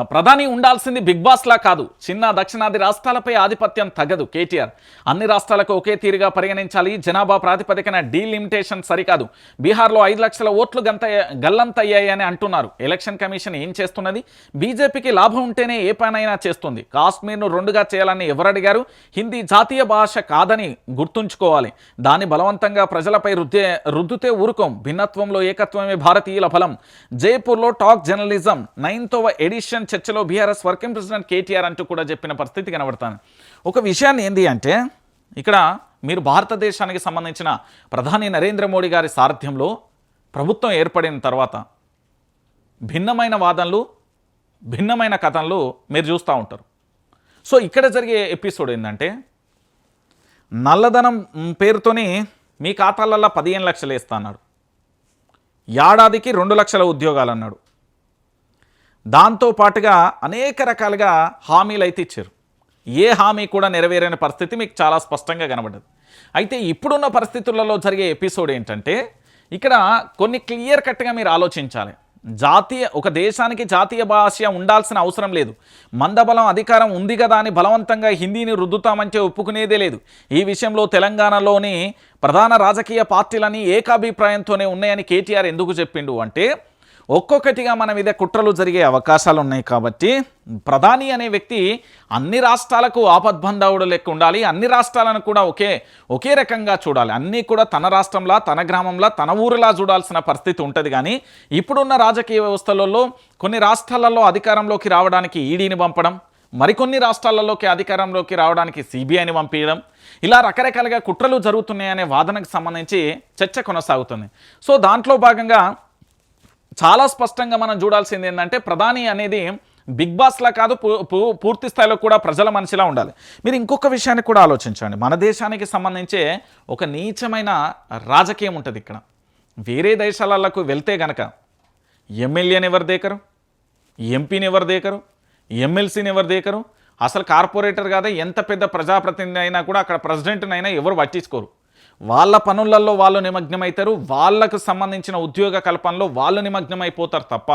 ప్రధాని ఉండాల్సింది బిగ్ బాస్లా కాదు. చిన్న దక్షిణాది రాష్ట్రాలపై ఆధిపత్యం తగదు కేటీఆర్. అన్ని రాష్ట్రాలకు ఒకే తీరుగా పరిగణించాలి. జనాభా ప్రాతిపదికన డీలిమిటేషన్ సరికాదు. బీహార్లో ఐదు లక్షల ఓట్లు గంత గల్లంతయ్యాయని అంటున్నారు. ఎలక్షన్ కమిషన్ ఏం చేస్తున్నది? బీజేపీకి లాభం ఉంటేనే ఏ పనైనా చేస్తుంది. కాశ్మీర్ను రెండుగా చేయాలని ఎవరడిగారు? హిందీ జాతీయ భాష కాదని గుర్తుంచుకోవాలి. దాన్ని బలవంతంగా ప్రజలపై రుద్దే రుద్దుతే ఊరుకోం. భిన్నత్వంలో ఏకత్వమే భారతీయుల ఫలం. జైపూర్లో టాక్ జర్నలిజం నైన్తవ ఎడిషన్ చర్చలో బీఆర్ఎస్ వర్కింగ్ ప్రెసిడెంట్ కేటీఆర్ అంటూ కూడా చెప్పిన పరిస్థితి కనబడతాను ఒక విషయాన్ని ఏంది అంటే ఇక్కడ మీరు భారతదేశానికి సంబంధించిన ప్రధాని నరేంద్ర మోడీ గారి సారథ్యంలో ప్రభుత్వం ఏర్పడిన తర్వాత భిన్నమైన వాదనలు భిన్నమైన కథనలు మీరు చూస్తూ ఉంటారు. సో ఇక్కడ జరిగే ఎపిసోడ్ ఏంటంటే నల్లధనం పేరుతోని మీ ఖాతాలల్లో పదిహేను లక్షలు వేస్తా అన్నాడు. ఏడాదికి రెండు లక్షల ఉద్యోగాలు అన్నాడు. దాంతో పాటుగా అనేక రకాలుగా హామీలు అయితే ఇచ్చారు. ఏ హామీ కూడా నెరవేరని పరిస్థితి మీకు చాలా స్పష్టంగా కనబడ్డది. అయితే ఇప్పుడున్న పరిస్థితులలో జరిగే ఎపిసోడ్ ఏంటంటే ఇక్కడ కొన్ని క్లియర్ కట్గా మీరు ఆలోచించాలి. జాతీయ ఒక దేశానికి జాతీయ భాష ఉండాల్సిన అవసరం లేదు. మందబలం అధికారం ఉంది కదా అని బలవంతంగా హిందీని రుద్దుతామంటే ఒప్పుకునేదే లేదు. ఈ విషయంలో తెలంగాణలోని ప్రధాన రాజకీయ పార్టీలని ఏకాభిప్రాయంతోనే ఉన్నాయని కేటీఆర్ ఎందుకు చెప్పిండు అంటే ఒక్కొక్కటిగా మన మీద కుట్రలు జరిగే అవకాశాలు ఉన్నాయి కాబట్టి ప్రధాని అనే వ్యక్తి అన్ని రాష్ట్రాలకు ఆపద్బంధవుడు లెక్క ఉండాలి అన్ని రాష్ట్రాలను కూడా ఒకే ఒకే రకంగా చూడాలి. అన్నీ కూడా తన రాష్ట్రంలా తన గ్రామంలా తన ఊరిలా చూడాల్సిన పరిస్థితి ఉంటుంది కానీ ఇప్పుడున్న రాజకీయ వ్యవస్థలలో కొన్ని రాష్ట్రాలలో అధికారంలోకి రావడానికి ఈడీని పంపడం మరికొన్ని రాష్ట్రాలలోకి అధికారంలోకి రావడానికి సిబిఐని పంపించడం ఇలా రకరకాలుగా కుట్రలు జరుగుతున్నాయనే వాదనకు సంబంధించి చర్చ కొనసాగుతుంది. సో దాంట్లో భాగంగా చాలా స్పష్టంగా మనం చూడాల్సింది ఏంటంటే ప్రధాని అనేది బిగ్ బాస్లా కాదు పూ- పూ- పూర్తి స్థాయిలో కూడా ప్రజల మనిషిలా ఉండాలి. మీరు ఇంకొక విషయాన్ని కూడా ఆలోచించండి. మన దేశానికి సంబంధించే ఒక నీచమైన రాజకీయం ఉంటుంది ఇక్కడ. వేరే దేశాలకు వెళ్తే గనక ఎమ్మెల్యేని ఎవరు దేకరు? ఎంపీని ఎవరు దేకరు? ఎమ్మెల్సీని ఎవరు దేకరు? అసలు కార్పొరేటర్ కాదా ఎంత పెద్ద ప్రజాప్రతినిధి అయినా కూడా అక్కడ ప్రెసిడెంట్నైనా ఎవరు పట్టించుకోరు. వాళ్ళ పనులలో వాళ్ళు నిమగ్నమవుతారు వాళ్ళకు సంబంధించిన ఉద్యోగ కల్పనలో వాళ్ళు నిమగ్నమైపోతారు తప్ప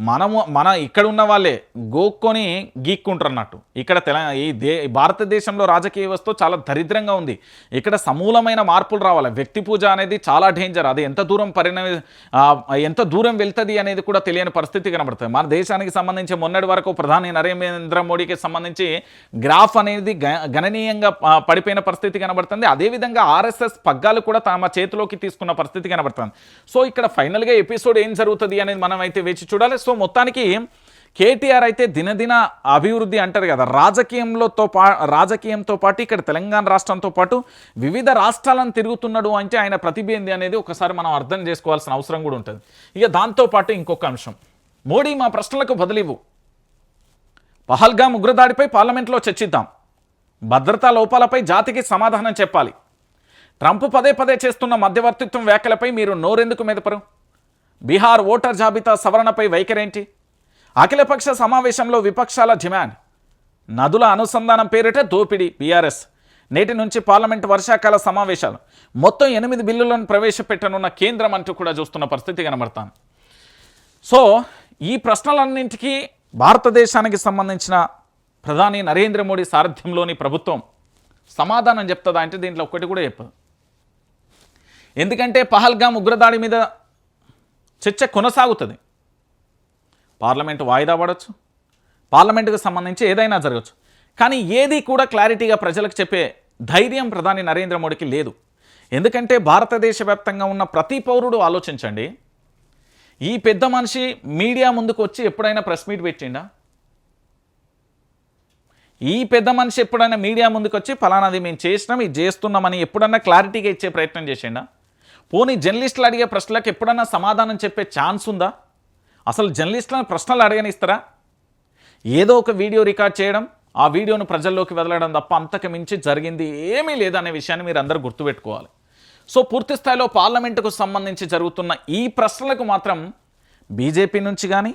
మనము మన ఇక్కడ ఉన్న వాళ్ళే గోక్కొని గీక్కుంటారు అన్నట్టు ఇక్కడ తెలంగాణ ఈ దే భారతదేశంలో రాజకీయ వ్యవస్థ చాలా దరిద్రంగా ఉంది. ఇక్కడ సమూలమైన మార్పులు రావాలి. వ్యక్తి పూజ అనేది చాలా డేంజర్. అది ఎంత దూరం పరిణమి ఎంత దూరం వెళ్తుంది అనేది కూడా తెలియని పరిస్థితి కనబడుతుంది. మన దేశానికి సంబంధించి మొన్నటి వరకు ప్రధాని నరేంద్ర మోడీకి సంబంధించి గ్రాఫ్ అనేది గ- గణనీయంగా పడిపోయిన పరిస్థితి కనబడుతుంది. అదేవిధంగా ఆర్ఎస్ఎస్ పగ్గాలు కూడా తమ చేతిలోకి తీసుకున్న పరిస్థితి కనబడుతుంది. సో ఇక్కడ ఫైనల్గా ఎపిసోడ్ ఏం జరుగుతుంది అనేది మనం అయితే వేచి చూడాలి. సో మొత్తానికి కేటీఆర్ అయితే దినదిన అభివృద్ధి అంటారు కదా. రాజకీయంలోతో పా రాజకీయంతో పాటు ఇక్కడ తెలంగాణ రాష్ట్రంతో పాటు వివిధ రాష్ట్రాలను తిరుగుతున్నాడు అంటే ఆయన ప్రతిబింది అనేది ఒకసారి మనం అర్థం చేసుకోవాల్సిన అవసరం కూడా ఉంటుంది. ఇక దాంతోపాటు ఇంకొక అంశం. మోడీ మా ప్రశ్నలకు బదిలివు. పహల్గామ్ ఉగ్రదాడిపై పార్లమెంట్లో చర్చిద్దాం. భద్రతా లోపాలపై జాతికి సమాధానం చెప్పాలి. ట్రంప్ పదే పదే చేస్తున్న మధ్యవర్తిత్వం వ్యాఖ్యలపై మీరు నోరెందుకు మెదపరు? బీహార్ ఓటర్ జాబితా సవరణపై వైఖరేంటి? అఖిలపక్ష సమావేశంలో విపక్షాల డిమాండ్. నదుల అనుసంధానం పేరిట దోపిడీ బీఆర్ఎస్. నేటి నుంచి పార్లమెంట్ వర్షాకాల సమావేశాలు. మొత్తం ఎనిమిది బిల్లులను ప్రవేశపెట్టనున్న కేంద్రం అంటూ కూడా చూస్తున్న పరిస్థితి కనబడతాను సో ఈ ప్రశ్నలన్నింటికీ భారతదేశానికి సంబంధించిన ప్రధాని నరేంద్ర మోడీ సారథ్యంలోని ప్రభుత్వం సమాధానం చెప్తుందా అంటే దీంట్లో ఒక్కటి కూడా చెప్పదు. ఎందుకంటే పహల్గామ్ ఉగ్రదాడి మీద చర్చ కొనసాగుతుంది. పార్లమెంటు వాయిదా పడవచ్చు పార్లమెంటుకు సంబంధించి ఏదైనా జరగచ్చు. కానీ ఏది కూడా క్లారిటీగా ప్రజలకు చెప్పే ధైర్యం ప్రధాని నరేంద్ర మోడీకి లేదు. ఎందుకంటే భారతదేశ వ్యాప్తంగా ఉన్న ప్రతి పౌరుడు ఆలోచించండి. ఈ పెద్ద మనిషి మీడియా ముందుకు వచ్చి ఎప్పుడైనా ప్రెస్ మీట్ పెట్టిండా? ఈ పెద్ద మనిషి ఎప్పుడైనా మీడియా ముందుకు వచ్చి ఫలానాది మేము చేసినాం ఇది చేస్తున్నామని ఎప్పుడన్నా క్లారిటీగా ఇచ్చే ప్రయత్నం చేసిండా? పోనీ జర్నలిస్టులు అడిగే ప్రశ్నలకు ఎప్పుడన్నా సమాధానం చెప్పే ఛాన్స్ ఉందా? అసలు జర్నలిస్టులను ప్రశ్నలు అడగనిస్తారా? ఏదో ఒక వీడియో రికార్డ్ చేయడం ఆ వీడియోను ప్రజల్లోకి వదలడం తప్ప అంతకు మించి జరిగింది ఏమీ లేదనే విషయాన్ని మీరు అందరూ గుర్తుపెట్టుకోవాలి. సో పూర్తి స్థాయిలో పార్లమెంటుకు సంబంధించి జరుగుతున్న ఈ ప్రశ్నలకు మాత్రం బీజేపీ నుంచి కానీ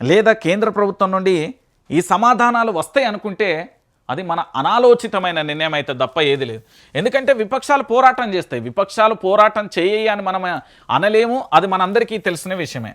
లేదా కేంద్ర ప్రభుత్వం నుండి ఈ సమాధానాలు వస్తాయి అనుకుంటే అది మన అనాలోచితమైన నిర్ణయం అయితే తప్ప ఏది లేదు. ఎందుకంటే విపక్షాలు పోరాటం చేస్తాయి. విపక్షాలు పోరాటం చేయి అని మనం అనలేము. అది మనందరికీ తెలిసిన విషయమే.